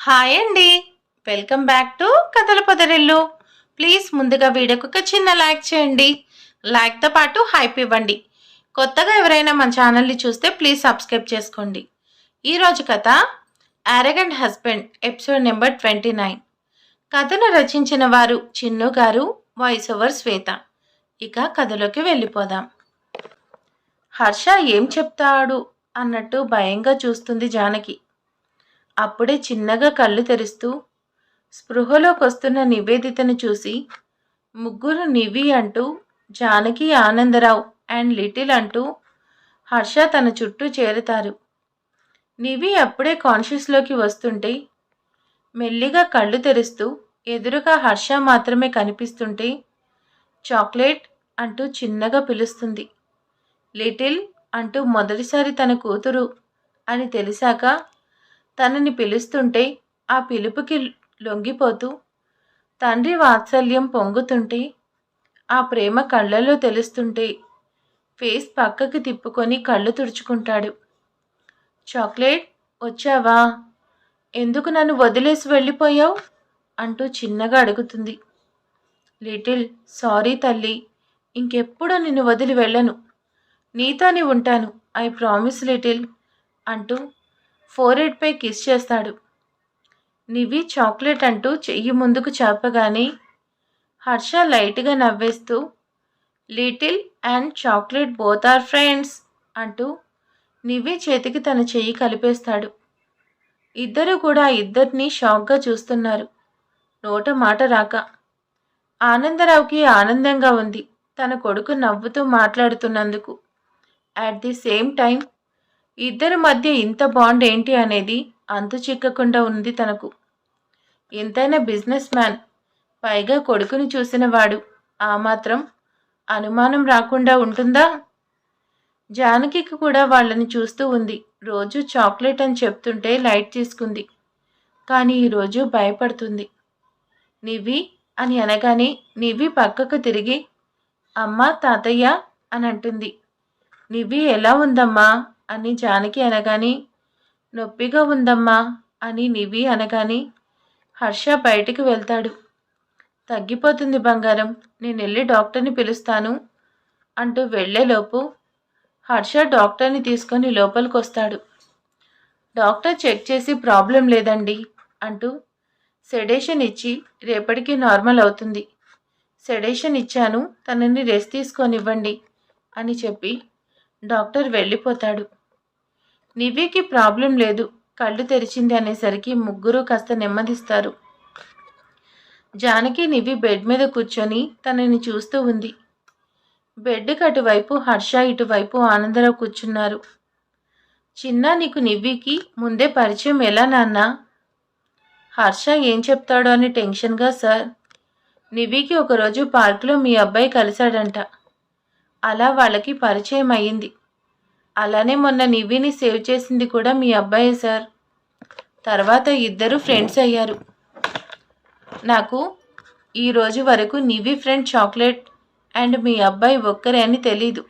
Hi అండి. Welcome back to కథల పొదరిల్లు. Please ముందుగా వీడియోకి ఒక చిన్న లైక్ చేయండి. లైక్తో పాటు హైప్ ఇవ్వండి. కొత్తగా ఎవరైనా మన ఛానల్ని చూస్తే ప్లీజ్ సబ్స్క్రైబ్ చేసుకోండి. ఈరోజు కథ arrogant husband episode number twenty nine కథను రచించిన వారు చిన్ను గారు వాయిస్ ఓవర్ శ్వేత. ఇక కథలోకి వెళ్ళిపోదాం. హర్ష ఏం చెప్తాడు అన్నట్టు భయంగా చూస్తుంది జానకి. అప్పుడే చిన్నగా కళ్ళు తెరుస్తూ స్పృహలోకి వస్తున్న నివేదితను చూసి ముగ్గురు నివి అంటూ జానకి ఆనందరావు అండ్ లిటిల్ అంటూ హర్ష తన చుట్టూ చేరుతారు. నివి అప్పుడే కాన్షియస్లోకి వస్తుంటే మెల్లిగా కళ్ళు తెరుస్తూ ఎదురుగా హర్ష మాత్రమే కనిపిస్తుంటే చాక్లెట్ అంటూ చిన్నగా పిలుస్తుంది. లిటిల్ అంటూ మొదటిసారి తన కూతురు అని తెలిసాక తనని పిలుస్తుంటే ఆ పిలుపుకి లొంగిపోతూ తండ్రి వాత్సల్యం పొంగుతుంటే ఆ ప్రేమ కళ్ళల్లో తెలుస్తుంటే ఫేస్ పక్కకి తిప్పుకొని కళ్ళు తుడుచుకుంటాడు. చాక్లెట్ వచ్చావా? ఎందుకు నన్ను వదిలేసి వెళ్ళిపోయావు? అంటూ చిన్నగా అడుగుతుంది. లిటిల్ సారీ తల్లి. ఇంకెప్పుడు నిన్ను వదిలి వెళ్ళను. నీతోనే ఉంటాను ఐ ప్రామిస్ లిటిల్ అంటూ ఫోరెడ్పై కిస్ చేస్తాడు. నివి చాక్లెట్ అంటూ చెయ్యి ముందుకు చాపగానే హర్ష లైట్గా నవ్వేస్తూ little and chocolate both are friends అంటూ నివి చేతికి తన చెయ్యి కలిపేస్తాడు. ఇద్దరు కూడా ఇద్దరిని షాక్గా చూస్తున్నారు. నోట మాట రాక. ఆనందరావుకి ఆనందంగా ఉంది. తన కొడుకు నవ్వుతూ మాట్లాడుతున్నందుకు. అట్ ది సేమ్ టైం ఇద్దరి మధ్య ఇంత బాండ్ ఏంటి అనేది అంతు చిక్కకుండా ఉంది తనకు. ఎంతైనా బిజినెస్ మ్యాన్ పైగా కొడుకుని చూసిన వాడు ఆ మాత్రం అనుమానం రాకుండా ఉంటుందా? జానకికి కూడా వాళ్ళని చూస్తూ ఉంది. రోజు చాక్లెట్ అని చెప్తుంటే లైట్ తీసుకుంది. కానీ ఈరోజు భయపడుతుంది. నివి అని అనగానే నివి పక్కకు తిరిగి అమ్మ తాతయ్య అని అంటుంది. నివి ఎలా ఉందమ్మా? అని జానకి అనగాని నొప్పిగా ఉందమ్మా అని నివి అనగాని హర్ష బయటికి వెళ్తాడు. తగ్గిపోతుంది బంగారం నేను వెళ్ళి డాక్టర్ని పిలుస్తాను అంటూ వెళ్ళేలోపు హర్ష డాక్టర్ని తీసుకొని లోపలికి వస్తాడు డాక్టర్ చెక్ చేసి ప్రాబ్లం లేదండి అంటూ సెడేషన్ ఇచ్చి రేపటికి నార్మల్ అవుతుంది. సెడేషన్ ఇచ్చాను తనని రెస్ట్ తీసుకొనివ్వండి అని చెప్పి డాక్టర్ వెళ్ళిపోతాడు. నివికి ప్రాబ్లం లేదు. కళ్ళు తెరిచింది అనేసరికి ముగ్గురు కాస్త నెమ్మదిస్తారు. జానకి నివి బెడ్ మీద కూర్చొని తనని చూస్తూ ఉంది. బెడ్కి అటువైపు హర్ష ఇటువైపు ఆనందరావు కూర్చున్నారు. చిన్న నీకు నివ్వికి ముందే పరిచయం ఎలా నాన్న? హర్ష ఏం చెప్తాడో అని టెన్షన్గా సార్. నివ్వికి ఒకరోజు పార్కులో మీ అబ్బాయి కలిశాడంట. అలా వాళ్ళకి పరిచయం అయ్యింది. అలానే మొన్న నివ్విని సేవ్ చేసింది కూడా మీ అబ్బాయే సార్. తర్వాత ఇద్దరు ఫ్రెండ్స్ అయ్యారు. నాకు ఈ రోజు వరకు నివి ఫ్రెండ్ చాక్లెట్ అండ్ మీ అబ్బాయి ఒక్కరే అని తెలీదు.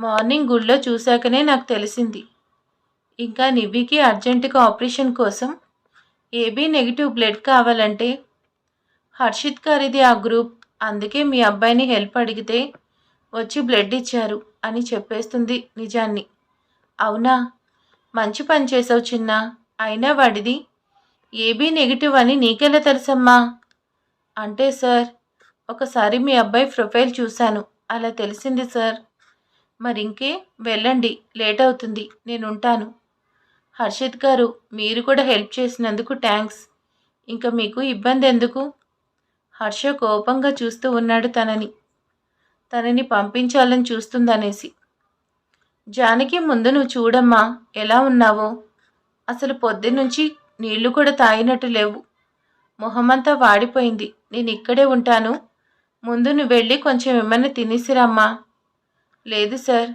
మార్నింగ్ గుళ్ళో చూశాకనే నాకు తెలిసింది. ఇంకా నివ్వికి అర్జెంటుగా ఆపరేషన్ కోసం ఏబీ నెగిటివ్ బ్లడ్ కావాలంటే హర్షిత్ గారిది ఆ గ్రూప్. అందుకే మీ అబ్బాయిని హెల్ప్ అడిగితే వచ్చి బ్లడ్ ఇచ్చారు. అని చెప్పేస్తుంది నిజాన్ని. అవునా? మంచి పని చేసావు చిన్న. అయినా వాడిది ఏబీ నెగిటివ్ అని నీకెలా తెలుసమ్మా? అంటే సార్ ఒకసారి మీ అబ్బాయి ప్రొఫైల్ చూశాను. అలా తెలిసింది సార్. మరి ఇంకే వెళ్ళండి లేట్ అవుతుంది నేను ఉంటాను హర్షిత్ గారు మీరు కూడా హెల్ప్ చేసినందుకు థ్యాంక్స్ ఇంకా మీకు ఇబ్బంది ఎందుకు హర్ష కోపంగా చూస్తూ ఉన్నాడు తనని. తనని పంపించాలని చూస్తుందనేసి. జానకి ముందు నువ్వు చూడమ్మా ఎలా ఉన్నావో? అసలు పొద్దున్నుంచి నీళ్ళు కూడా తాగినట్టు లేవు. మొహమంతా వాడిపోయింది. నేను ఇక్కడే ఉంటాను. ముందు నువ్వు వెళ్ళి కొంచెం ఏమైనా తినేసిరమ్మా. లేదు సార్.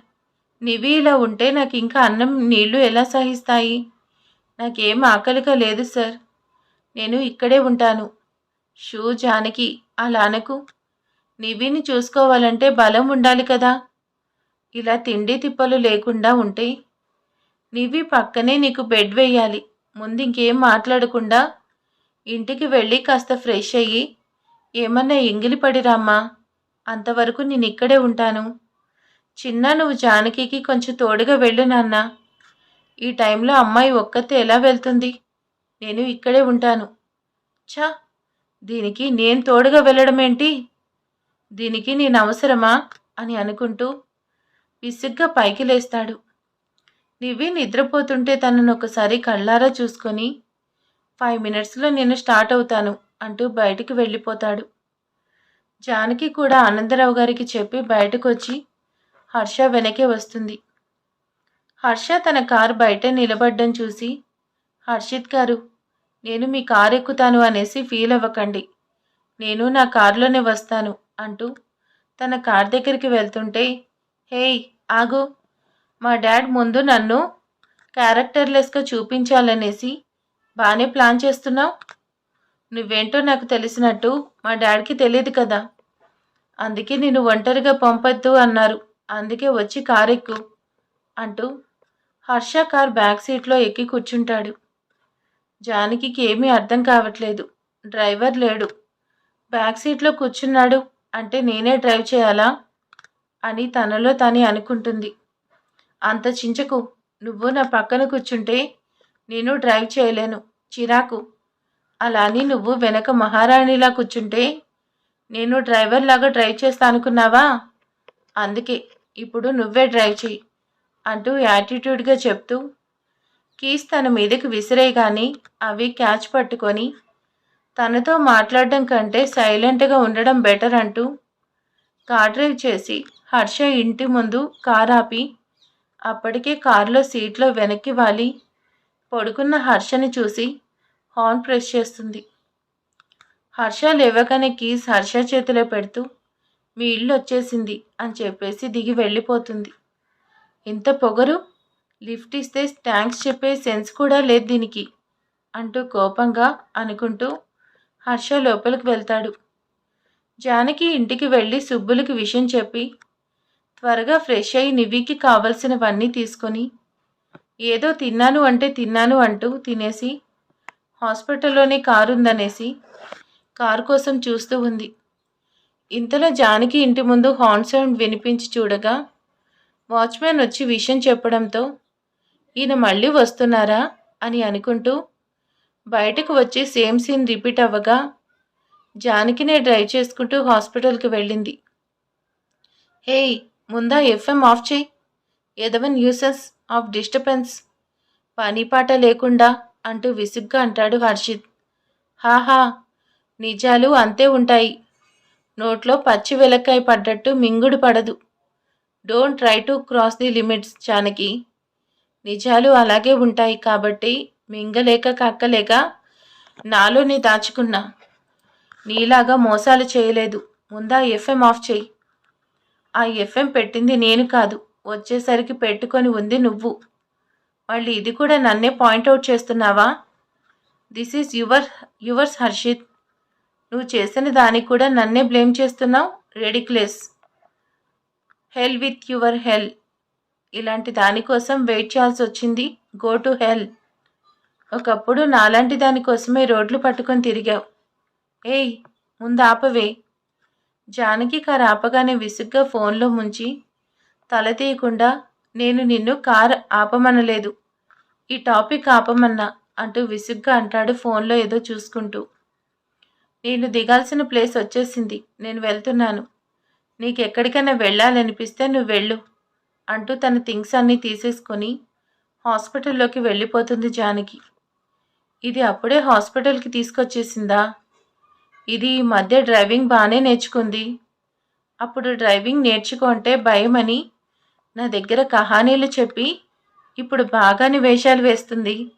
నివి ఇలా ఉంటే నాకు ఇంకా అన్నం నీళ్ళు ఎలా సహిస్తాయి? నాకేం ఆకలిగా లేదు సార్. నేను ఇక్కడే ఉంటాను. షూ జానకి అలా అనకు. నివిని చూసుకోవాలంటే బలం ఉండాలి కదా. ఇలా తిండి తిప్పలు లేకుండా ఉంటే నివి పక్కనే నీకు బెడ్ వేయాలి. ముందు ఇంకేం మాట్లాడకుండా ఇంటికి వెళ్ళి కాస్త ఫ్రెష్ అయ్యి ఏమన్నా ఎంగిలి పడిరామ్మా అంతవరకు నేను ఇక్కడే ఉంటాను. చిన్న నువ్వు జానకికి కొంచెం తోడుగా వెళ్ళు నాన్న. ఈ టైంలో అమ్మాయి ఒక్కతే ఎలా వెళ్తుంది? నేను ఇక్కడే ఉంటాను. ఛా! దీనికి నేను తోడుగా వెళ్ళడం ఏంటి దీనికి నేను అవసరమా? అని అనుకుంటూ విసుగ్గా పైకి లేస్తాడు. నివ్వి నిద్రపోతుంటే తనను ఒకసారి కళ్ళారా చూసుకొని ఫైవ్ మినిట్స్లో నేను స్టార్ట్ అవుతాను అంటూ బయటికి వెళ్ళిపోతాడు. జానకి కూడా ఆనందరావు గారికి చెప్పి బయటకు వచ్చి హర్ష వెనకే వస్తుంది. హర్ష తన కారు బయట నిలబడ్డం చూసి హర్షిత్ గారు నేను మీ కారు ఎక్కుతాను అనేసి ఫీల్ అవ్వకండి. నేను నా కారులోనే వస్తాను. అంటూ తన కార్ దగ్గరికి వెళ్తుంటే హేయ్ ఆగు. మా డాడ్ ముందు నన్ను క్యారెక్టర్లెస్గా చూపించాలనేసి బాగానే ప్లాన్ చేస్తున్నావు. నువ్వేంటో నాకు తెలిసినట్టు మా డాడ్కి తెలియదు కదా. అందుకే నేను ఒంటరిగా పంపొద్దు అన్నారు. అందుకే వచ్చి కార్ ఎక్కు అంటూ హర్ష కార్ బ్యాక్ సీట్లో ఎక్కి కూర్చుంటాడు. జానకి ఏమీ అర్థం కావట్లేదు. డ్రైవర్ లేడు. బ్యాక్ సీట్లో కూర్చున్నాడు. అంటే నేనే డ్రైవ్ చేయాలా? అని తనలో తనే అనుకుంటుంది. అంత చించకు. నువ్వు నా పక్కన కూర్చుంటే నేను డ్రైవ్ చేయలేను. చిరాకు. అలా అని నువ్వు వెనక మహారాణిలా కూర్చుంటే నేను డ్రైవర్ లాగా డ్రైవ్ చేస్తా అనుకున్నావా? అందుకే ఇప్పుడు నువ్వే డ్రైవ్ చేయి అంటూ యాటిట్యూడ్గా చెప్తూ కీస్ తన మీదకి కానీ అవి క్యాచ్ పట్టుకొని తనతో మాట్లాడడం కంటే సైలెంట్గా ఉండడం బెటర్ అంటూ కార్ డ్రైవ్ చేసి హర్ష ఇంటి ముందు కార్ ఆపి అప్పటికే కారులో సీట్లో వెనక్కి వాలి పడుకున్న హర్షని చూసి హార్న్ ప్రెస్ చేస్తుంది. హర్ష లేవగానే కీస్ హర్ష చేతిలో పెడుతూ మీ ఇల్లు వచ్చేసింది అని చెప్పేసి దిగి వెళ్ళిపోతుంది. ఇంత పొగరు? లిఫ్ట్ ఇస్తే థ్యాంక్స్ చెప్పే సెన్స్ కూడా లేదు దీనికి అంటూ కోపంగా అనుకుంటూ హర్ష లోపలికి వెళ్తాడు. జానకి ఇంటికి వెళ్ళి సుబ్బులకి విషయం చెప్పి త్వరగా ఫ్రెష్ అయి నివికి కావలసినవన్నీ తీసుకొని ఏదో తిన్నాను అంటే తిన్నాను అంటూ తినేసి హాస్పిటల్లోనే కారు ఉందనేసి కారు కోసం చూస్తూ ఉంది. ఇంతలో జానకి ఇంటి ముందు హార్న్ సౌండ్ వినిపించి చూడగా వాచ్మ్యాన్ వచ్చి విషయం చెప్పడంతో ఈయన మళ్ళీ వస్తున్నారా? అని అనుకుంటూ బయటకు వచ్చి సేమ్ సీన్ రిపీట్ అవ్వగా జానకినే డ్రైవ్ చేసుకుంటూ హాస్పిటల్కి వెళ్ళింది. హేయ్ ముందా ఎఫ్ఎం ఆఫ్ చేయి. ఎదవ న్యూసెస్ ఆఫ్ డిస్టర్బెన్స్. పని పాట లేకుండా అంటూ విసుగ్గా అంటాడు హర్షిత్. హాహా నిజాలు అంతే ఉంటాయి. నోట్లో పచ్చి వెలక్కాయ పడ్డట్టు మింగుడు పడదు. Don't try to cross the limits Janaki. నిజాలు అలాగే ఉంటాయి కాబట్టి మింగలేక కక్కలేక నాలోనే దాచుకున్నా. నీలాగా మోసాలు చేయలేదు. ముందా ఎఫ్ఎం ఆఫ్ చేయి ఆ ఎఫ్ఎం పెట్టింది నేను కాదు. వచ్చేసరికి పెట్టుకొని ఉంది నువ్వు. మళ్ళీ ఇది కూడా నన్నే పాయింట్అవుట్ చేస్తున్నావా? This is your yours Harshith. నువ్వు చేసిన దానికి కూడా నన్నే బ్లేమ్ చేస్తున్నావు? Ridiculous hell with your hell. ఇలాంటి దానికోసం వెయిట్ చేయాల్సి వచ్చింది గో టు హెల్. ఒకప్పుడు నాలాంటి దానికోసమే రోడ్లు పట్టుకొని తిరిగావు. ఏయ్ ముందు ఆపవే. జానకి కారు ఆపగానే విసుగ్గా ఫోన్లో ముంచి తల తీయకుండా నేను నిన్ను కారు ఆపమనలేదు. ఈ టాపిక్ ఆపమన్నా అంటూ విసుగ్గా అంటాడు ఫోన్లో ఏదో చూసుకుంటూ. నేను దిగాల్సిన ప్లేస్ వచ్చేసింది. నేను వెళ్తున్నాను. నీకు ఎక్కడికైనా వెళ్ళాలనిపిస్తే నువ్వు వెళ్ళు అంటూ తన థింగ్స్ అన్నీ తీసేసుకొని హాస్పిటల్లోకి వెళ్ళిపోతుంది జానకి. ఇది అప్పుడే హాస్పిటల్కి తీసుకొచ్చేసిందా? ఇది ఈ మధ్య డ్రైవింగ్ బాగానే నేర్చుకుంది. అప్పుడు డ్రైవింగ్ నేర్చుకుంటే భయమని నా దగ్గర కహానీలు చెప్పి ఇప్పుడు బాగాని వేషాలు వేస్తుంది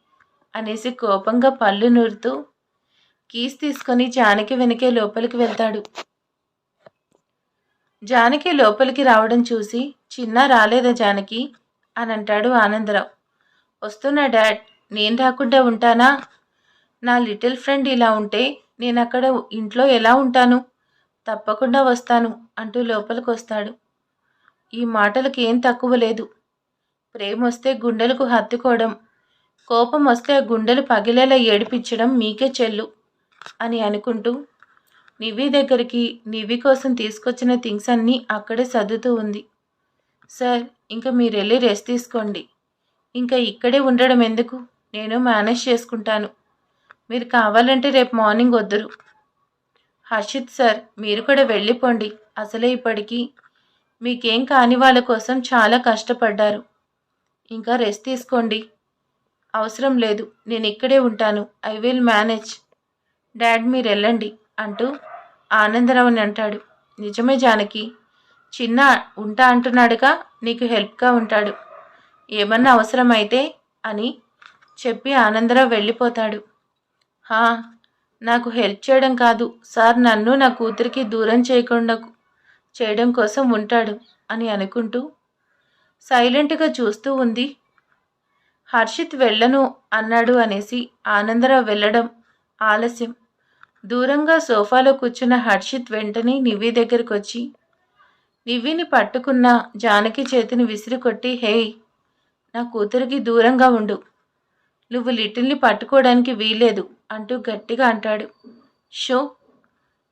అనేసి కోపంగా పళ్ళు నూరుతూ కీస్ తీసుకొని జానకి వెనకే లోపలికి వెళ్తాడు. జానకి లోపలికి రావడం చూసి చిన్న రాలేదా జానకి? అని అంటాడు ఆనందరావు. వస్తున్నా డాడ్. నేను రాకుండా ఉంటానా? నా లిటిల్ ఫ్రెండ్ ఇలా ఉంటే నేను అక్కడ ఇంట్లో ఎలా ఉంటాను? తప్పకుండా వస్తాను అంటూ లోపలికి వస్తాడు ఈ మాటలకు ఏం తక్కువ లేదు. ప్రేమ వస్తే గుండెలకు హత్తుకోవడం కోపం వస్తే ఆ గుండెలు పగిలేలా ఏడిపించడం మీకే చెల్లు అని అనుకుంటూ నివి దగ్గరికి నివి కోసం తీసుకొచ్చిన థింగ్స్ అన్నీ అక్కడే సర్దుతూ ఉంది. సార్ ఇంకా మీరు వెళ్ళి రెస్ట్ తీసుకోండి. ఇంకా ఇక్కడే ఉండడం ఎందుకు? నేను మేనేజ్ చేసుకుంటాను. మీరు కావాలంటే రేపు మార్నింగ్ వద్దురు. హర్షిత్ సార్ మీరు కూడా వెళ్ళిపోండి. అసలే ఇప్పటికీ మీకేం కాని వాళ్ళ కోసం చాలా కష్టపడ్డారు. ఇంకా రెస్ట్ తీసుకోండి. అవసరం లేదు. నేను ఇక్కడే ఉంటాను. I will manage. డాడ్ మీరు వెళ్ళండి అంటూ ఆనందరావుని అంటాడు. నిజమే జానకి. చిన్న ఉంటా అంటున్నాడుగా నీకు హెల్ప్గా ఉంటాడు. ఏమన్నా అవసరమైతే అని చెప్పి ఆనందరావు వెళ్ళిపోతాడు. హా నాకు హెల్ప్ చేయడం కాదు. సార్ నన్ను నా కూతురికి దూరం చేయకుండా చేయడం కోసం ఉంటాడు అని అనుకుంటూ సైలెంట్గా చూస్తూ ఉంది. హర్షిత్ వెళ్ళను అన్నాడు అనేసి ఆనందరావు వెళ్ళడం ఆలస్యం. దూరంగా సోఫాలో కూర్చున్న హర్షిత్ వెంటనే నివ్వి దగ్గరికి వచ్చి నివ్విని పట్టుకున్న జానకి చేతిని విసిరి కొట్టి హేయ్ నా కూతురికి దూరంగా ఉండు. నువ్వు లిటిల్ని పట్టుకోవడానికి వీల్లేదు అంటూ గట్టిగా అంటాడు. షో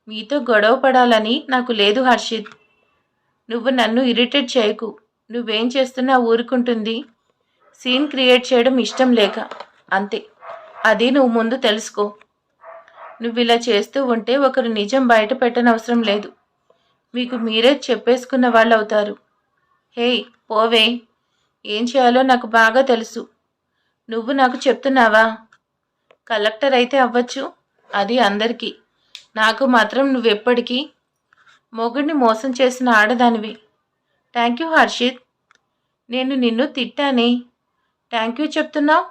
మీతో గొడవ పడాలని నాకు లేదు హర్షిత్. నువ్వు నన్ను ఇరిటేట్ చేయకు. నువ్వేం చేస్తున్నా ఊరుకుంటుంది. సీన్ క్రియేట్ చేయడం ఇష్టం లేక. అంతే. అది నువ్వు ముందు తెలుసుకో. నువ్వు ఇలా చేస్తూ ఉంటే ఒకరు నిజం బయట పెట్టనవసరం లేదు. మీకు మీరే చెప్పేసుకున్న వాళ్ళు అవుతారు హేయ్ పోవే. ఏం చేయాలో నాకు బాగా తెలుసు. నువ్వు నాకు చెప్తున్నావా? కలెక్టర్ అయితే అవ్వచ్చు అది అందరికీ. నాకు మాత్రం నువ్వెప్పటికీ మొగుడిని మోసం చేసిన ఆడదానివి. Thank you Harshith. నేను నిన్ను తిట్టానే. థ్యాంక్ యూ చెప్తున్నావు?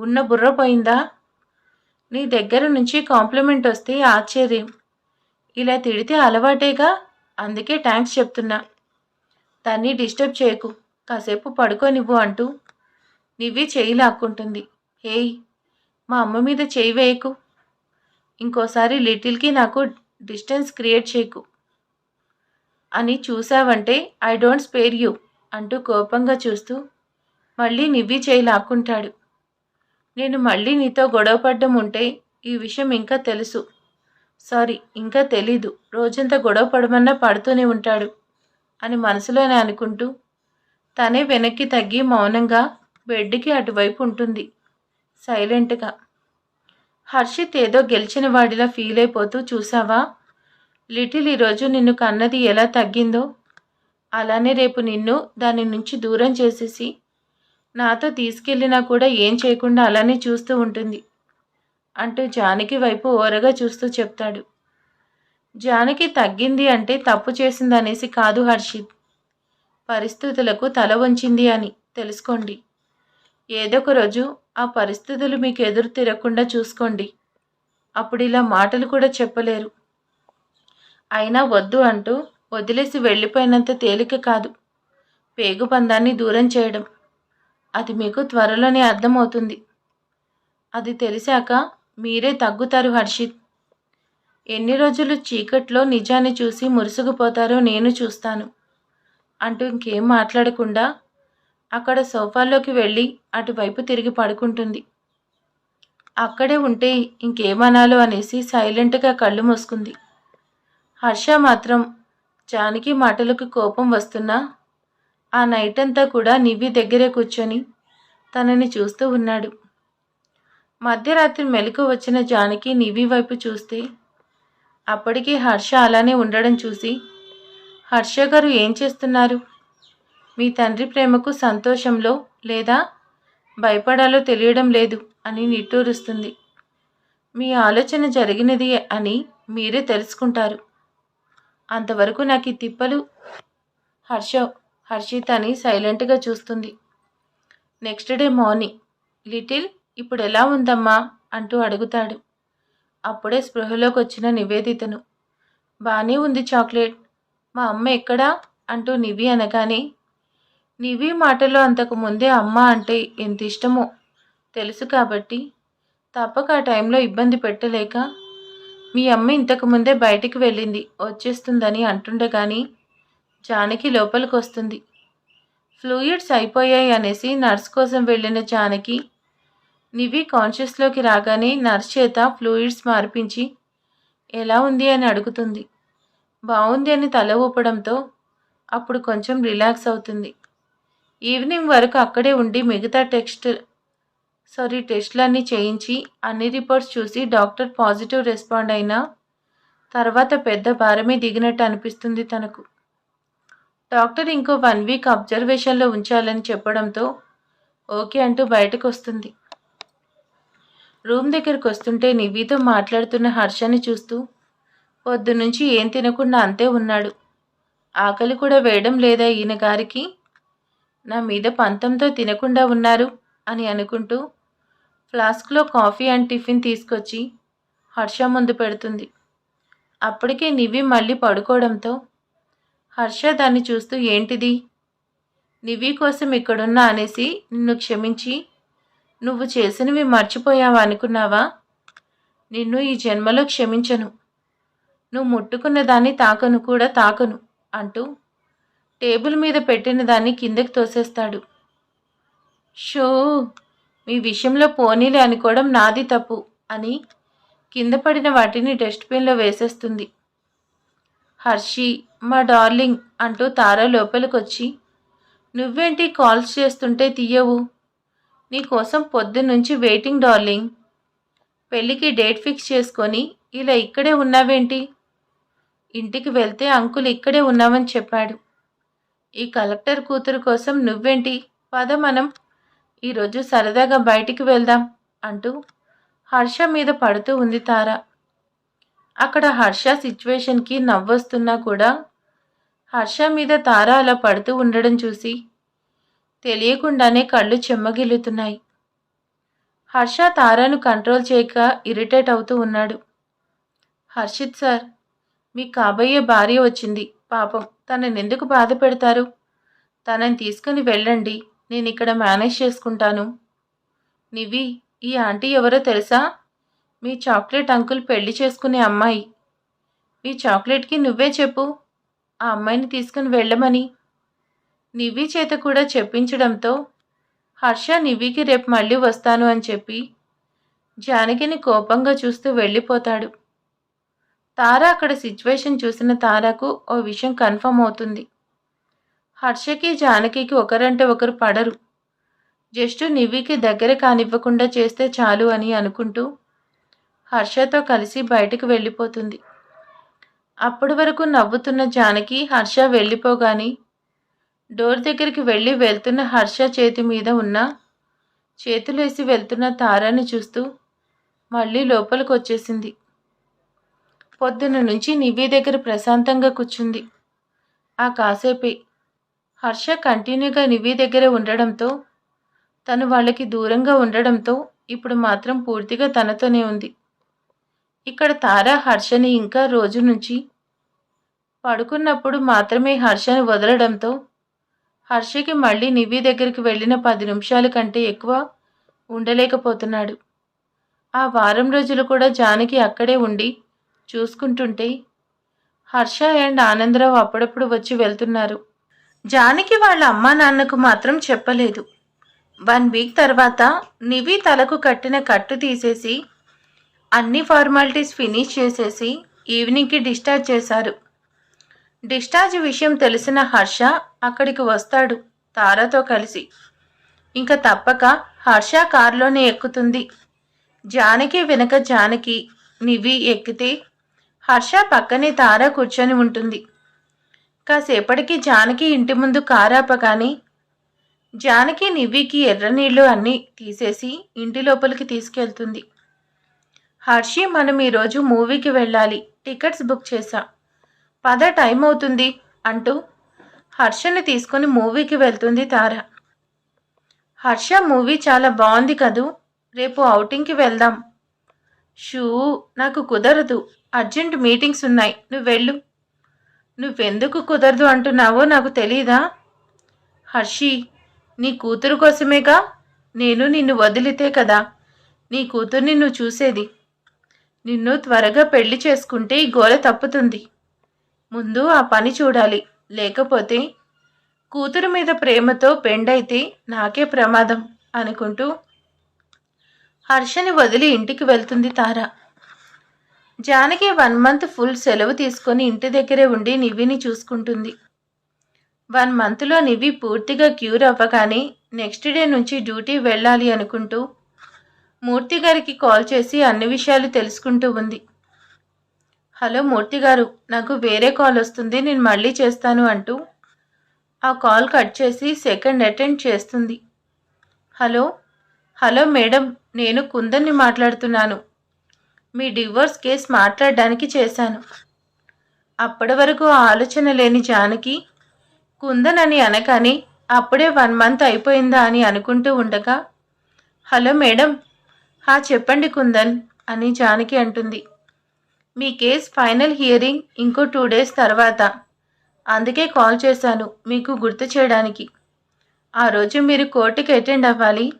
ఉన్న బుర్ర పోయిందా? నీ దగ్గర నుంచి కాంప్లిమెంట్ వస్తే ఆశ్చర్యం. ఇలా తిడితే అలవాటేగా? అందుకే థ్యాంక్స్ చెప్తున్నా. దాన్ని డిస్టర్బ్ చేయకు. కాసేపు పడుకోనివ్వు అంటూ నివ్వి చేయి లాక్కుంటుంది. హేయ్ మా అమ్మ మీద చేయి వేయకు. ఇంకోసారి లిటిల్కి నాకు డిస్టెన్స్ క్రియేట్ చేయకు. అని చూసావంటే ఐ డోంట్ స్పేర్ యూ అంటూ కోపంగా చూస్తూ మళ్ళీ నివ్వి చేయి లాక్కుంటాడు. నేను మళ్ళీ నీతో గొడవపడ్డం ఉంటే ఈ విషయం ఇంకా తెలుసు. సారీ ఇంకా తెలీదు. రోజంతా గొడవ పడమన్నా పడుతూనే ఉంటాడు అని మనసులోనే అనుకుంటూ తనే వెనక్కి తగ్గి మౌనంగా బెడ్కి అటువైపు ఉంటుంది. సైలెంట్గా. హర్షిత్ ఏదో గెలిచిన వాడిలా ఫీల్ అయిపోతూ చూసావా? లిటిల్ ఈరోజు నిన్ను కన్నది ఎలా తగ్గిందో? అలానే రేపు నిన్ను దాని నుంచి దూరం చేసేసి నాతో తీసుకెళ్ళినా కూడా ఏం చేయకుండా అలానే చూస్తూ ఉంటుంది. అంటూ జానకి వైపు ఓరగా చూస్తూ చెప్తాడు. జానకి తగ్గింది అంటే తప్పు చేసిందనేసి కాదు హర్షిత్. పరిస్థితులకు తల వంచింది అని తెలుసుకోండి. ఏదో ఒక రోజు ఆ పరిస్థితులు మీకు ఎదురు తిరగకుండా చూసుకోండి. అప్పుడు ఇలా మాటలు కూడా చెప్పలేరు. అయినా వద్దు అంటూ వదిలేసి వెళ్ళిపోయినంత తేలిక కాదు. పేగు పందాన్ని దూరం చేయడం. అది మీకు త్వరలోనే అర్థమవుతుంది. అది తెలిసాక మీరే తగ్గుతారు హర్షిత్. ఎన్ని రోజులు చీకట్లో నిజాన్ని చూసి మురుసుకుపోతారో నేను చూస్తాను. అంటూ ఇంకేం మాట్లాడకుండా అక్కడ సోఫాలోకి వెళ్ళి అటువైపు తిరిగి పడుకుంటుంది. అక్కడే ఉంటే ఇంకేమనాలో అనేసి సైలెంట్గా కళ్ళు మూసుకుంది. హర్ష మాత్రం జానకి మాటలకు కోపం వస్తున్నా ఆ నైట్ అంతా కూడా నివ్వి దగ్గరే కూర్చొని తనని చూస్తూ ఉన్నాడు. మధ్యరాత్రి మెలకు వచ్చిన జానకి నివ్వి వైపు చూస్తే అప్పటికీ హర్ష అలానే ఉండడం చూసి హర్ష గారు ఏం చేస్తున్నారు? మీ తండ్రి ప్రేమకు సంతోషంలో లేదా భయపడాలో తెలియడం లేదు అని నిట్టూరుస్తుంది. మీ ఆలోచన జరిగినది అని మీరే తెలుసుకుంటారు. అంతవరకు నాకు ఈ తిప్పలు హర్ష హర్షిత్ అని సైలెంట్గా చూస్తుంది. నెక్స్ట్ డే మార్నింగ్ లిటిల్ ఇప్పుడు ఎలా ఉందమ్మా? అంటూ అడుగుతాడు. అప్పుడే స్పృహలోకి వచ్చిన నివేదితను. బాగానే ఉంది చాక్లెట్. మా అమ్మ ఎక్కడా? అంటూ నివి అనగానే నివి మాటలో అంతకు ముందే అమ్మ అంటే ఎంత ఇష్టమో తెలుసు కాబట్టి తప్పక ఆ టైంలో ఇబ్బంది పెట్టలేక మీ అమ్మ ఇంతకు ముందే బయటికి వెళ్ళింది వచ్చేస్తుందని అంటుండే కానీ జానకి లోపలికి వస్తుంది ఫ్లూయిడ్స్ అయిపోయాయి అనేసి నర్స్ కోసం వెళ్ళిన జానకి నివి కాన్షియస్లోకి రాగానే నర్స్ చేత ఫ్లూయిడ్స్ మార్పించి ఎలా ఉంది? అని అడుగుతుంది. బాగుంది అని తల ఊపడంతో అప్పుడు కొంచెం రిలాక్స్ అవుతుంది. ఈవినింగ్ వరకు అక్కడే ఉండి మిగతా టెక్స్ట్ సారీ టెస్ట్లన్నీ చేయించి అన్ని రిపోర్ట్స్ చూసి డాక్టర్ పాజిటివ్ రెస్పాండ్ అయినా తర్వాత పెద్ద భారమే దిగినట్టు అనిపిస్తుంది తనకు. డాక్టర్ ఇంకో వన్ వీక్ అబ్జర్వేషన్లో ఉంచాలని చెప్పడంతో ఓకే అంటూ బయటకు వస్తుంది రూమ్ దగ్గరికి వస్తుంటే నివితో మాట్లాడుతున్న హర్షని చూస్తూ పొద్దునుంచి ఏం తినకుండా అంతే ఉన్నాడు. ఆకలి కూడా వేయడం లేదా ఈయన గారికి నా మీద పంతంతో తినకుండా ఉన్నారు అని అనుకుంటూ ఫ్లాస్క్లో కాఫీ అండ్ టిఫిన్ తీసుకొచ్చి హర్ష ముందు పెడుతుంది. అప్పటికే నివి మళ్ళీ పడుకోవడంతో హర్ష దాన్ని చూస్తూ ఏంటిది? నివి కోసం ఇక్కడున్నా అనేసి నిన్ను క్షమించి నువ్వు చేసినవి మర్చిపోయావా అనుకున్నావా? నిన్ను ఈ జన్మలో క్షమించను. నువ్వు ముట్టుకున్న దాన్ని తాకను కూడా తాకను అంటూ టేబుల్ మీద పెట్టిన దాన్ని కిందకి తోసేస్తాడు. షో మీ విషయంలో పోనీలే అనుకోవడం నాది తప్పు అని కింద పడిన వాటిని డస్ట్బిన్లో వేసేస్తుంది. హర్షి మా డార్లింగ్ అంటూ తార లోపలికొచ్చి నువ్వేంటి కాల్స్ చేస్తుంటే తీయవు? నీకోసం పొద్దున్నుంచి వెయిటింగ్ డార్లింగ్. పెళ్ళికి డేట్ ఫిక్స్ చేసుకొని ఇలా ఇక్కడే ఉన్నావేంటి? ఇంటికి వెళ్తే అంకుల్ ఇక్కడే ఉన్నామని చెప్పాడు. ఈ కలెక్టర్ కూతురు కోసం నువ్వేంటి? పద మనం. ఈరోజు సరదాగా బయటికి వెళ్దాం అంటూ హర్ష మీద పడుతూ ఉంది తార. అక్కడ హర్ష సిచ్యువేషన్కి నవ్వొస్తున్నా కూడా హర్ష మీద తార అలా పడుతూ ఉండడం చూసి తెలియకుండానే కళ్ళు చెమ్మగిల్లుతున్నాయి. హర్ష తారాను కంట్రోల్ చేయక ఇరిటేట్ అవుతూ ఉన్నాడు. హర్షిత్ సార్ మీ కాబోయే భార్య వచ్చింది. పాపం తనని ఎందుకు బాధ పెడతారు? తనని తీసుకుని వెళ్ళండి నేను ఇక్కడ మేనేజ్ చేసుకుంటాను. నివి ఈ ఆంటీ ఎవరో తెలుసా? మీ చాక్లెట్ అంకుల్ పెళ్ళి చేసుకునే అమ్మాయి. మీ చాక్లెట్కి నువ్వే చెప్పు. ఆ అమ్మాయిని తీసుకుని వెళ్ళమని. నివ్వి చేత కూడా చెప్పించడంతో హర్ష నివ్వికి రేపు మళ్ళీ వస్తాను అని చెప్పి జానకిని కోపంగా చూస్తూ వెళ్ళిపోతాడు. తార అక్కడ సిచ్యువేషన్ చూసిన తారకు ఓ విషయం కన్ఫర్మ్ అవుతుంది. హర్షకి జానకికి ఒకరంటే ఒకరు పడరు. జస్ట్ నివికి దగ్గర కానివ్వకుండా చేస్తే చాలు అని అనుకుంటూ హర్షతో కలిసి బయటకు వెళ్ళిపోతుంది. అప్పటి వరకు నవ్వుతున్న జానకి హర్ష వెళ్ళిపోగాని డోర్ దగ్గరికి వెళ్ళి వెళ్తున్న హర్ష చేతి మీద ఉన్న చేతులేసి వెళ్తున్న తారాన్ని చూస్తూ మళ్ళీ లోపలికి వచ్చేసింది పొద్దున నుంచి నివ్వి దగ్గర ప్రశాంతంగా కూర్చుంది. ఆ కాసేపే హర్ష కంటిన్యూగా నివ్వి దగ్గర ఉండడంతో తను వాళ్ళకి దూరంగా ఉండడంతో ఇప్పుడు మాత్రం పూర్తిగా తనతోనే ఉంది. ఇక్కడ తారా హర్షని ఇంకా రోజు నుంచి పడుకున్నప్పుడు మాత్రమే హర్షని వదలడంతో హర్షకి మళ్ళీ నివ్వి దగ్గరికి వెళ్ళిన పది నిమిషాల కంటే ఎక్కువ ఉండలేకపోతున్నాడు. ఆ వారం రోజులు కూడా జానకి అక్కడే ఉండి చూసుకుంటుంటే హర్ష అండ్ ఆనందరావు అప్పుడప్పుడు వచ్చి వెళ్తున్నారు. జానకి వాళ్ళ అమ్మా నాన్నకు మాత్రం చెప్పలేదు. వన్ వీక్ తర్వాత నివి తలకు కట్టిన కట్టు తీసేసి అన్ని ఫార్మాలిటీస్ ఫినిష్ చేసేసి ఈవినింగ్కి డిశ్చార్జ్ చేశారు. డిశ్చార్జ్ విషయం తెలిసిన హర్ష అక్కడికి వస్తాడు తారాతో కలిసి. ఇంకా తప్పక హర్ష కారులోనే ఎక్కుతుంది. జానకి వెనక జానకి నివి ఎక్కితే హర్ష పక్కనే తార కూర్చొని ఉంటుంది. కాసేపటికి జానకి ఇంటి ముందు కారాపగాని జానకి నివ్వికి ఎర్రనీళ్ళు అన్నీ తీసేసి ఇంటి లోపలికి తీసుకెళ్తుంది. హర్షి మనం ఈరోజు మూవీకి వెళ్ళాలి టికెట్స్ బుక్ చేశా. పద టైం అవుతుంది అంటూ హర్షని తీసుకుని మూవీకి వెళ్తుంది తార. హర్ష మూవీ చాలా బాగుంది కదూ రేపు అవుటింగ్కి వెళ్దాం. షూ నాకు కుదరదు. అర్జెంట్ మీటింగ్స్ ఉన్నాయి. నువ్వు వెళ్ళు. నువ్వెందుకు కుదరదు అంటున్నావో నాకు తెలీదా? హర్షి నీ కూతురు కోసమేగా? నేను నిన్ను వదిలితే కదా? నీ కూతుర్ని నువ్వు చూసేది. నిన్ను త్వరగా పెళ్ళి చేసుకుంటే ఈ గోల తప్పుతుంది. ముందు ఆ పని చూడాలి. లేకపోతే కూతురు మీద ప్రేమతో పెండైతే నాకే ప్రమాదం అనుకుంటూ హర్షని వదిలి ఇంటికి వెళ్తుంది Tara. Janaki one month full సెలవు తీసుకొని ఇంటి దగ్గరే ఉండి నివ్విని చూసుకుంటుంది. వన్ మంత్లో నివ్వి పూర్తిగా క్యూర్ అవ్వగానే నెక్స్ట్ డే నుంచి డ్యూటీ వెళ్ళాలి అనుకుంటూ మూర్తి గారికి కాల్ చేసి అన్ని విషయాలు తెలుసుకుంటూ ఉంది. హలో మూర్తి గారు నాకు వేరే కాల్ వస్తుంది నేను మళ్ళీ చేస్తాను అంటూ ఆ కాల్ కట్ చేసి సెకండ్ అటెండ్ చేస్తుంది. హలో హలో మేడం నేను కుందన్ని మాట్లాడుతున్నాను. మీ డివోర్స్ కేస్ మాట్లాడడానికి చేశాను. అప్పటి వరకు ఆలోచన లేని జానకి కుందన్ అని అనగానే అప్పుడే వన్ మంత్ అయిపోయిందా అని అనుకుంటూ ఉండగా హలో మేడం హా చెప్పండి కుందన్ అని జానకి అంటుంది. మీ కేస్ ఫైనల్ హియరింగ్ ఇంకో టూ డేస్ తర్వాత. అందుకే కాల్ చేశాను మీకు గుర్తు చేయడానికి. ఆ రోజు మీరు కోర్టుకి అటెండ్ అవ్వాలి.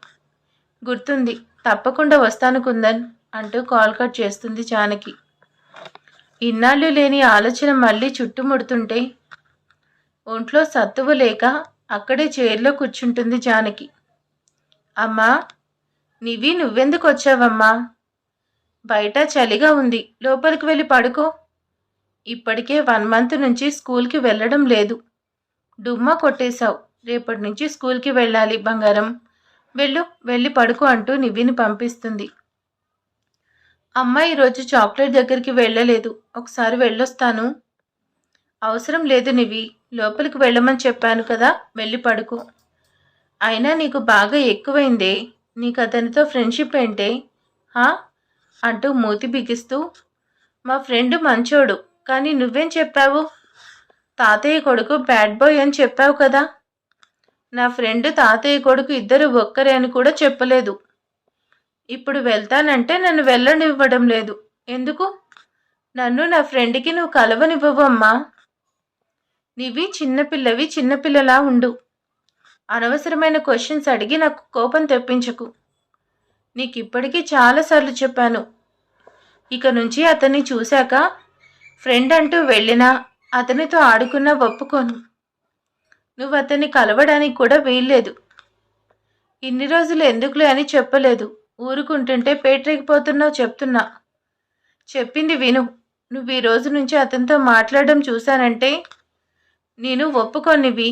గుర్తుంది తప్పకుండా వస్తాను కుందన్ అంటూ కాల్ కట్ చేస్తుంది జానకి ఇన్నాళ్ళు లేని ఆలోచన మళ్ళీ చుట్టుముడుతుంటే ఒంట్లో సత్తువు లేక అక్కడే చైర్లో కూర్చుంటుంది జానకి అమ్మా నివి నువ్వెందుకు వచ్చావమ్మా? బయట చలిగా ఉంది లోపలికి వెళ్ళి పడుకో. ఇప్పటికే వన్ మంత్ నుంచి స్కూల్కి వెళ్ళడం లేదు. డుమ్మా కొట్టేశావు రేపటి నుంచి స్కూల్కి వెళ్ళాలి బంగారం. వెళ్ళు వెళ్ళి పడుకో అంటూ నివిని పంపిస్తుంది. అమ్మ ఈరోజు చాక్లెట్ దగ్గరికి వెళ్ళలేదు. ఒకసారి వెళ్ళొస్తాను. అవసరం లేదు నివి. లోపలికి వెళ్ళమని చెప్పాను కదా వెళ్ళి పడుకో. అయినా నీకు బాగా ఎక్కువైందే. నీకు అతనితో ఫ్రెండ్షిప్ ఏంటే? హా? అంటూ మూతి బిగిస్తూ. మా ఫ్రెండ్ మంచోడు కానీ నువ్వేం చెప్పావు? తాతయ్య కొడుకు బ్యాడ్ బాయ్ అని చెప్పావు కదా. నా ఫ్రెండ్ తాతయ్య కొడుకు ఇద్దరు ఒక్కరే అని కూడా చెప్పలేదు. ఇప్పుడు వెళ్తానంటే నన్ను వెళ్ళనివ్వడం లేదు. ఎందుకు? నన్ను నా ఫ్రెండ్కి నువ్వు కలవనివ్వవు అమ్మా. నీవి చిన్నపిల్లవి చిన్నపిల్లలా ఉండు. అనవసరమైన క్వశ్చన్స్ అడిగి నాకు కోపం తెప్పించకు. నీకు ఇప్పటికీ చాలాసార్లు చెప్పాను. ఇక నుంచి అతన్ని చూశాక ఫ్రెండ్ అంటూ వెళ్ళినా అతనితో ఆడుకున్నా ఒప్పుకోను. నువ్వు అతన్ని కలవడానికి కూడా వీల్లేదు. ఇన్ని రోజులు ఎందుకులే అని చెప్పలేదు. ఊరుకుంటుంటే పేటరేగిపోతున్నావు చెప్తున్నా. చెప్పింది విను. నువ్వు ఈ రోజు నుంచి అతనితో మాట్లాడడం చూశానంటే నేను ఒప్పుకోనివి.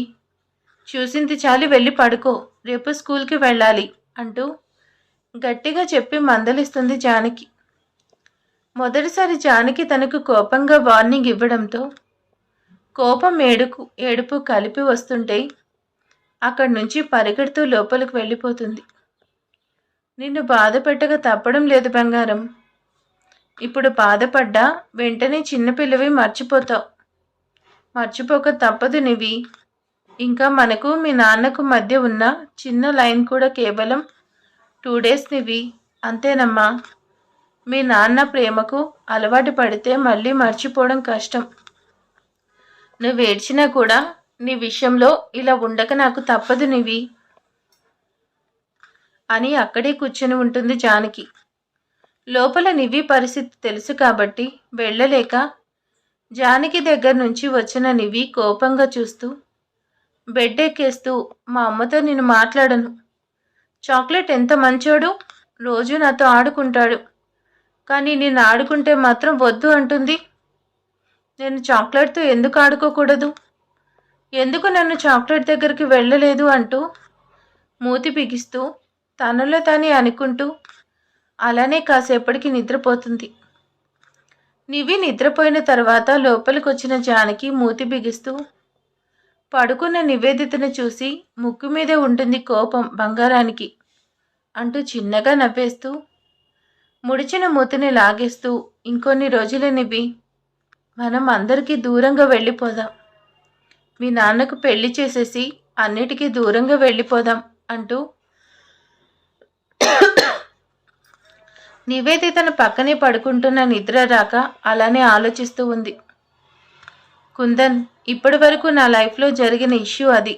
చూసింది చాలి వెళ్ళి పడుకో. రేపు స్కూల్కి వెళ్ళాలి అంటూ గట్టిగా చెప్పి మందలిస్తుంది జానకి. మొదటిసారి జానకి తనకు కోపంగా వార్నింగ్ ఇవ్వడంతో కోపం ఏడుకు ఏడుపు కలిపి వస్తుంటే అక్కడి నుంచి పరిగెడుతూ లోపలికి వెళ్ళిపోతుంది. నిన్ను బాధ పెట్టక తప్పడం లేదు బంగారం. ఇప్పుడు బాధపడ్డా వెంటనే చిన్నపిల్లవి మర్చిపోతావు. మర్చిపోక తప్పదు నివి. ఇంకా మనకు మీ నాన్నకు మధ్య ఉన్న చిన్న లైన్ కూడా కేవలం టూ డేస్ నివి. అంతేనమ్మా. మీ నాన్న ప్రేమకు అలవాటు పడితే మళ్ళీ మర్చిపోవడం కష్టం. నువ్వు ఏడ్చినా కూడా నీ విషయంలో ఇలా ఉండక నాకు తప్పదు నివి. అని అక్కడే కూర్చొని ఉంటుంది జానకి. లోపల నివ్వి పరిస్థితి తెలుసు కాబట్టి వెళ్ళలేక జానకి దగ్గర నుంచి వచ్చిన నివి కోపంగా చూస్తూ బెడ్ ఎక్కేస్తూ మా అమ్మతో నేను మాట్లాడను. చాక్లెట్ ఎంత మంచోడు? రోజు నాతో ఆడుకుంటాడు. కానీ నేను ఆడుకుంటే మాత్రం వద్దు అంటుంది. నేను చాక్లెట్తో ఎందుకు ఆడుకోకూడదు? ఎందుకు నన్ను చాక్లెట్ దగ్గరికి వెళ్ళలేదు? అంటూ మూతి బిగిస్తూ తనలో తానే అనుకుంటూ అలానే కాసేపటికి నిద్రపోతుంది. నివి నిద్రపోయిన తర్వాత లోపలికి వచ్చిన జానకి మూతి బిగిస్తూ పడుకున్న నివేదితను చూసి ముక్కు మీద ఉంటుంది కోపం బంగారానికి అంటూ చిన్నగా నవ్వేస్తూ ముడిచిన మూతిని లాగేస్తూ ఇంకొన్ని రోజులే నివి మనం అందరికీ దూరంగా వెళ్ళిపోదాం. మీ నాన్నకు పెళ్ళి చేసేసి అన్నిటికీ దూరంగా వెళ్ళిపోదాం అంటూ నివేదితను పక్కనే పడుకుంటున్న నిద్ర రాక అలానే ఆలోచిస్తూ ఉంది. కుందన్ ఇప్పటి వరకు నా లైఫ్లో జరిగిన ఇష్యూ అది.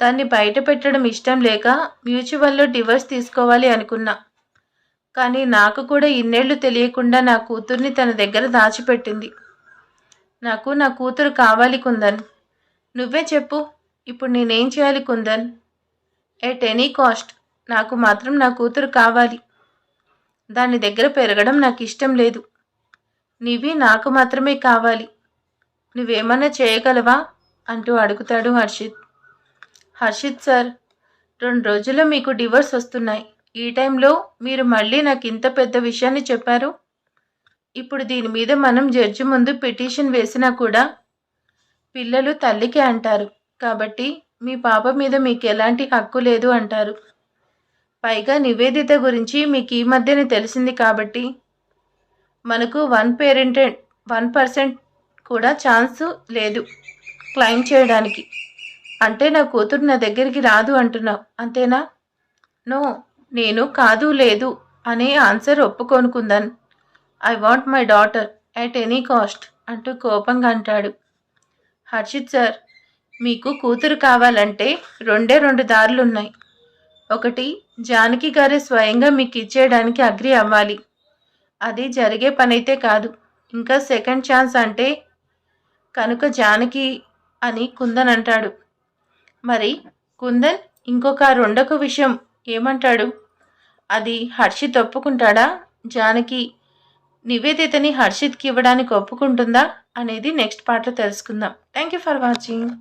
దాన్ని బయట పెట్టడం ఇష్టం లేక మ్యూచువల్లో డివర్స్ తీసుకోవాలి అనుకున్నా. కానీ నాకు కూడా ఇన్నేళ్ళు తెలియకుండా నా కూతుర్ని తన దగ్గర దాచిపెట్టింది. నాకు నా కూతురు కావాలి కుందన్. నువ్వే చెప్పు ఇప్పుడు నేనేం చేయాలి కుందన్? ఎట్ ఎనీ కాస్ట్ నాకు మాత్రం నా కూతురు కావాలి. దాని దగ్గర పెరగడం నాకు ఇష్టం లేదు. నీవి నాకు మాత్రమే కావాలి. నువ్వేమన్నా చేయగలవా? అంటూ అడుగుతాడు హర్షిత్. హర్షిత్ సార్ రెండు రోజుల్లో మీకు డివోర్స్ వస్తున్నాయి. ఈ టైంలో మీరు మళ్ళీ నాకు ఇంత పెద్ద విషయాన్ని చెప్పారు? ఇప్పుడు దీని మీద మనం జడ్జి ముందు పిటిషన్ వేసినా కూడా పిల్లలు తల్లికే అంటారు. కాబట్టి మీ పాప మీద మీకు ఎలాంటి హక్కు లేదు అంటారు. పైగా నివేదిత గురించి మీకు ఈ మధ్యనే తెలిసింది కాబట్టి మనకు వన్ పేరెంటెడ్ వన్ పర్సెంట్ కూడా ఛాన్స్ లేదు క్లైమ్ చేయడానికి. అంటే నా కూతురు నా దగ్గరికి రాదు అంటున్నావు అంతేనా? నో నేను కాదు లేదు అనే answer ఒప్పుకొనుకుందాను I want my daughter at any cost అంటూ కోపంగా అంటాడు. హర్షిత్ సార్ మీకు కూతురు కావాలంటే రెండే రెండు దారులు ఉన్నాయి ఒకటి జానకి గారే స్వయంగా మీకు ఇచ్చేయడానికి అగ్రి అవ్వాలి. అది జరిగే పనైతే కాదు. ఇంకా సెకండ్ ఛాన్స్ అంటే కనుక జానకి అని కుందన్ అంటాడు. మరి కుందన్ ఇంకొక రెండొక విషయం ఏమంటాడు? అది హర్షిత్ ఒప్పుకుంటాడా జానకి నివేదితని హర్షిత్కి ఇవ్వడానికి ఒప్పుకుంటుందా? అనేది నెక్స్ట్ పార్ట్లో తెలుసుకుందాం. Thank you for watching.